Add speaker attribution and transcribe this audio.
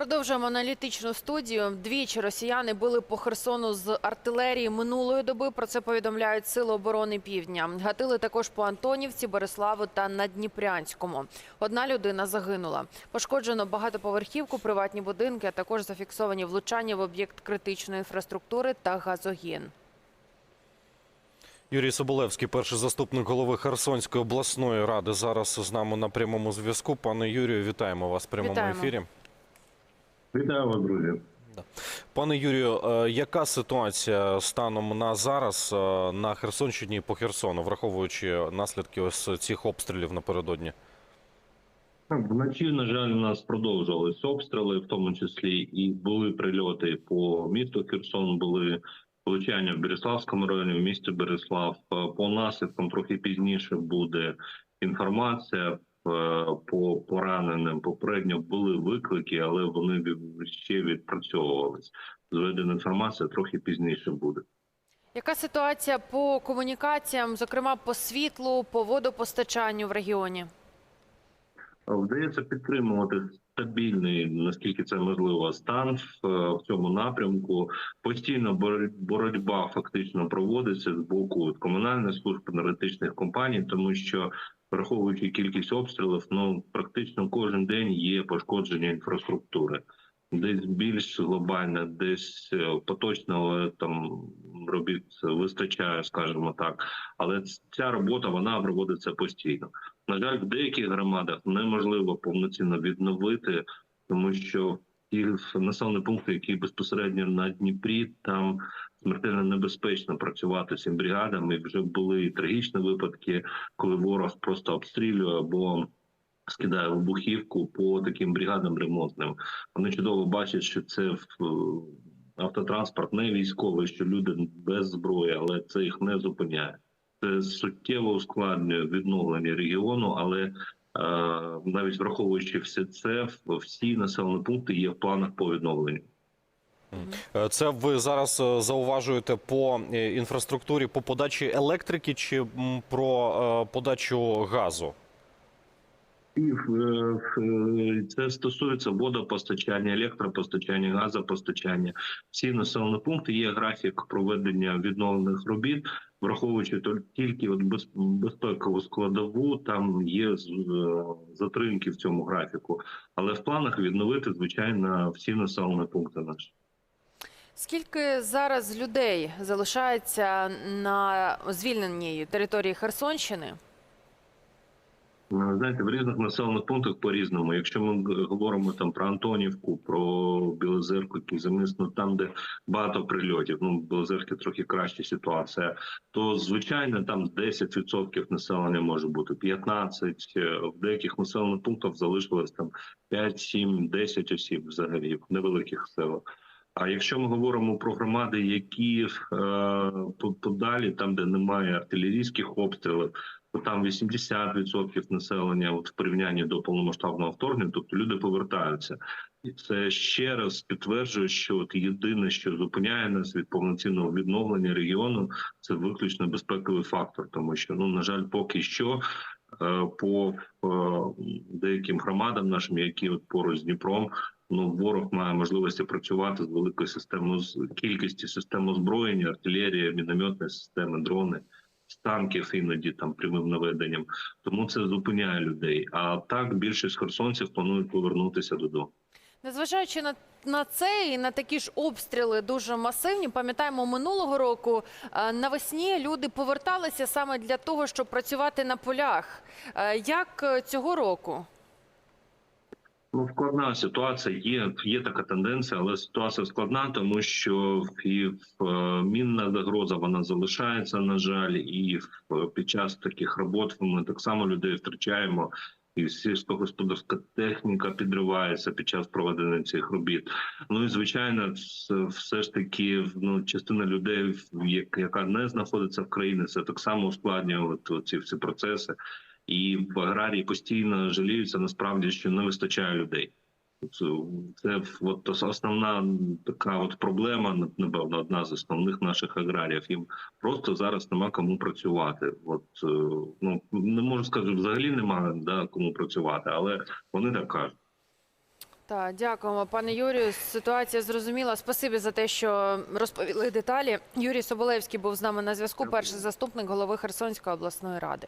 Speaker 1: Продовжуємо аналітичну студію. Двічі росіяни били по Херсону з артилерії минулої доби. Про це повідомляють Сили оборони Півдня. Гатили також по Антонівці, Береславу та Надніпрянському. Одна людина загинула. Пошкоджено багатоповерхівку, приватні будинки, а також зафіксовані влучання в об'єкт критичної інфраструктури та газогін.
Speaker 2: Юрій Соболевський, перший заступник голови Херсонської обласної ради, зараз з нами на прямому зв'язку. Пане Юрію, вітаємо вас в прямому
Speaker 1: Вітаємо.
Speaker 2: ефірі.
Speaker 3: Вітаю вас, друзі.
Speaker 2: Пане Юрію, е, яка ситуація станом на зараз е, на Херсонщині і по Херсону, враховуючи наслідки ось цих обстрілів напередодні?
Speaker 3: Вночі, на жаль, у нас продовжувались обстріли, в тому числі і були прильоти по місту Херсон, були влучання в Береславському районі, в місті Береслав. Е, По наслідкам трохи пізніше буде інформація. Е, По пораненим попередньо були виклики, але вони ще відпрацьовувались. Зведена інформація трохи пізніше буде.
Speaker 1: Яка ситуація по комунікаціям, зокрема по світлу, по водопостачанню в регіоні?
Speaker 3: Вдається підтримувати стабільний, наскільки це можливо, стан в, е, цьому напрямку. Постійно боро- боротьба фактично проводиться з боку комунальних служб енергетичних компаній, тому що враховуючи кількість обстрілів, ну практично кожен день є пошкодження інфраструктури. Десь більш глобально, десь е, поточного е, там робіт вистачає, скажімо так. Але ця робота вона проводиться постійно. На жаль, в деяких громадах неможливо повноцінно відновити, тому що ті населені пункти, які безпосередньо на Дніпрі, там смертельно небезпечно працювати цим бригадам. І вже були трагічні випадки, коли ворог просто обстрілює або скидає вибухівку по таким бригадам ремонтним. Вони чудово бачать, що це в автотранспорт не військовий, що люди без зброї, але це їх не зупиняє. Це суттєво ускладнює відновлення регіону, але е, навіть враховуючи все це, всі населені пункти є в планах по відновленню.
Speaker 2: Е, Це ви зараз е, зауважуєте по е, інфраструктурі по подачі електрики чи про е, подачу газу?
Speaker 3: І е, е, це стосується водопостачання, електропостачання, газопостачання. Всі населені пункти є графік проведення відновлених робіт, враховуючи тільки от безпекову складову, там є е, затримки в цьому графіку. Але в планах відновити звичайно всі населені пункти наші.
Speaker 1: Скільки зараз людей залишається на звільненій території Херсонщини?
Speaker 3: Ну, Знаєте, в різних населених пунктах по-різному. Якщо ми говоримо там про Антонівку, про Білозерку, Кізаміс, ну там, де багато прильотів, ну Білозерки трохи краща ситуація, то звичайно там 10% населення може бути 15%. е, В деяких населених пунктах залишилось там 5, 7, 10 осіб взагалі в невеликих селах. А якщо ми говоримо про громади, які е, подалі, там де немає артилерійських обстрілів, то там 80% населення от в порівнянні до повномасштабного вторгнення, тобто люди повертаються, і це ще раз підтверджує, що от єдине, що зупиняє нас від повноцінного відновлення регіону, це виключно безпековий фактор, тому що ну на жаль, поки що. Е, По е, деяким громадам нашим, які от поруч з Дніпром, ну ворог має можливості працювати з великою системою з кількістю систем озброєння, артилерія, мінометні системи, дрони з танків іноді там прямим наведенням. Тому це зупиняє людей. А так більшість херсонців планують повернутися додому.
Speaker 1: Незважаючи на, на це і на такі ж обстріли дуже масивні, пам'ятаємо минулого року е, навесні люди поверталися саме для того, щоб працювати на полях. Е, Як е, цього року?
Speaker 3: Ну, складна ситуація. Є є така тенденція, але ситуація складна, тому що і мінна загроза вона залишається. На жаль, і під час таких робот ми так само людей втрачаємо. І сільськогосподарська техніка підривається під час проведення цих робіт. Ну і звичайно, все ж таки ну, частина людей, як- яка не знаходиться в країні, це так само ускладнює от, ці всі процеси. І в аграрії постійно жаліються насправді, що не вистачає людей. Це, от основна така от проблема, напевно, одна з основних наших аграріїв. Їм просто зараз нема кому працювати. От е, ну не можу сказати, взагалі немає да, кому працювати, але вони так кажуть.
Speaker 1: Так, дякуємо, пане Юрію. Ситуація зрозуміла. Спасибі за те, що розповіли деталі. Юрій Соболевський був з нами на зв'язку. Перший заступник голови Херсонської обласної ради.